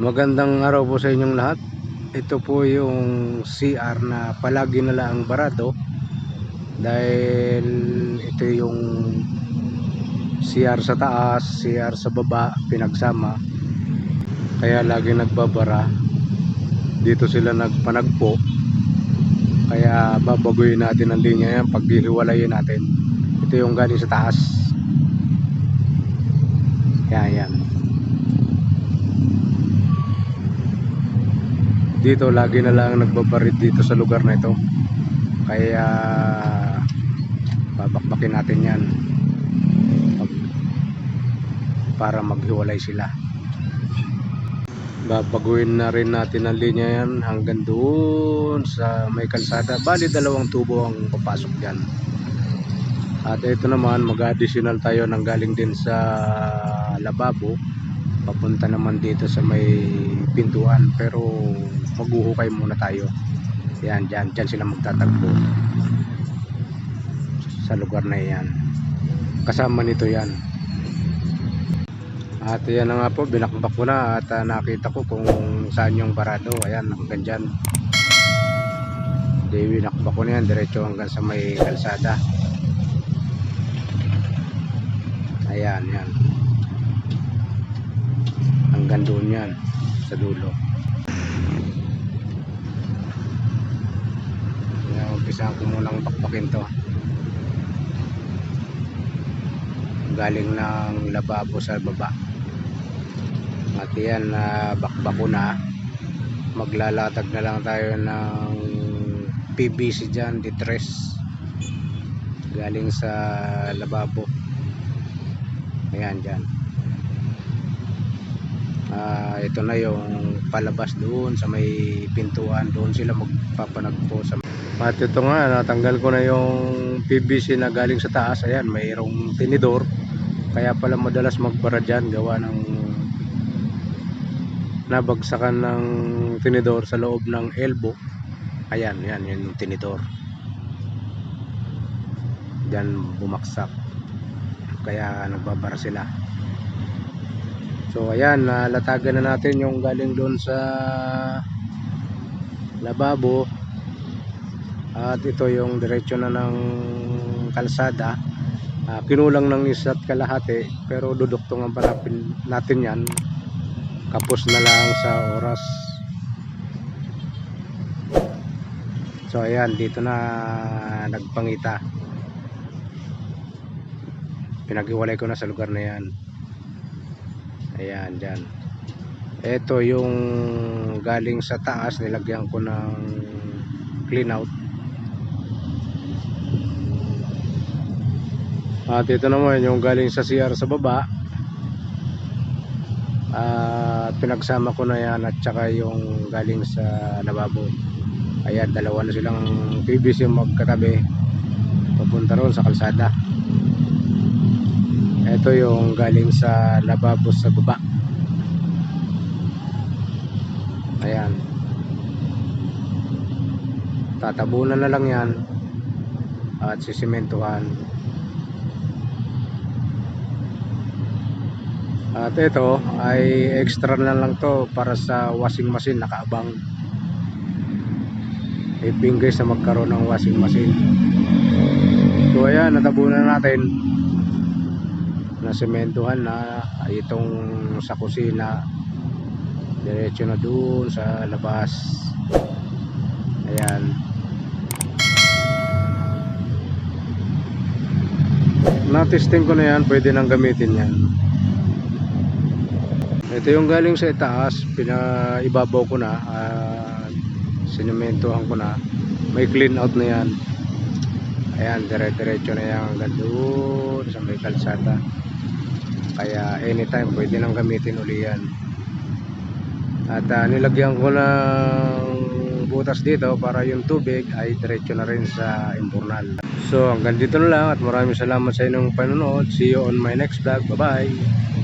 Magandang araw po sa inyong lahat. Ito po yung CR na palagi na lang barado dahil ito yung CR sa taas, CR sa baba, pinagsama. Kaya lagi nagbabara. Dito sila nagpanagpo. Kaya babaguhin natin ang linya yan pag hihiwalayin natin. Ito yung galing sa taas. Yan, yan. Dito lagi na lang nagbabarid dito sa lugar na ito. Kaya babakbakin natin yan. Para maghiwalay sila. Babaguhin na rin natin ang linya yan hanggang doon sa may kalsada. Bali dalawang tubo ang papasok dyan. At ito naman mag-additional tayo ng galing din sa lababo. Papunta naman dito sa may pintuan. Pero maghuhukay muna tayo. Yan dyan, dyan sila magtatagpo. Sa lugar na yan. Kasama nito yan. At yan na nga po binakbak ko na at ah, nakita ko kung saan yung barado. Ayan hanggang dyan. Di binakbak ko na yan. Diretso hanggang sa may kalsada. Ayan yan. Hanggang doon yan sa dulo kaya umpisa ko munang bakbakin to. Galing ng lababo sa baba. At yan na bakbako na. Maglalatag na lang tayo ng PVC dyan ditres. Galing sa lababo. Ayan dyan. Ah, ito na yung palabas doon sa may pintuan doon sila magpapanagpo sa at ito nga natanggal ko na yung PVC na galing sa taas. Ayan mayroong tinidor. Kaya pala madalas magbara dyan gawa ng nabagsakan ng tinidor sa loob ng elbow. Ayan yan yung tinidor. Dyan bumaksak. Kaya nagbabara sila So ayan, nalatagan na natin yung galing doon sa lababo. At ito yung diretsyo na ng kalsada. Ah, kinulang ng isa't kalahati pero duduktungan pa natin, natin yan. Kapos na lang sa oras. So ayan, dito na nagpangita. Pinag-iwalay ko na sa lugar na yan. Ayan, dyan. Ito yung galing sa taas, nilagyan ko ng clean out. At ito naman yung galing sa CR sa baba. At pinagsama ko na yan at saka yung galing sa lababo. Ayan, dalawa na silang PVC magkatabi. Papunta ron sa kalsada. Ito yung galing sa lababo sa baba. Ayan. Tatabunan na lang yan. At sisimentuhan. At ito ay extra na lang to para sa washing machine nakaabang. Ipinggay sa magkaroon ng washing machine. So ayan, natabunan natin na sementuhan na itong sa kusina. Diretso na doon sa labas. Ayan. Na-testing ko na yan pwede nang gamitin yan. Ito yung galing sa itaas pinaibabaw ko na uh, sinementohan ko na. May clean out na yan. Ayan dire-diretso na yan hanggang doon sa may kalsada kaya anytime pwede nang gamitin uli yan. At uh, nilagyan ko ng butas dito para yung tubig ay diretso na rin sa impurnal. So hanggang dito na lang at maraming salamat sa inyong panonood. See you on my next vlog. Bye bye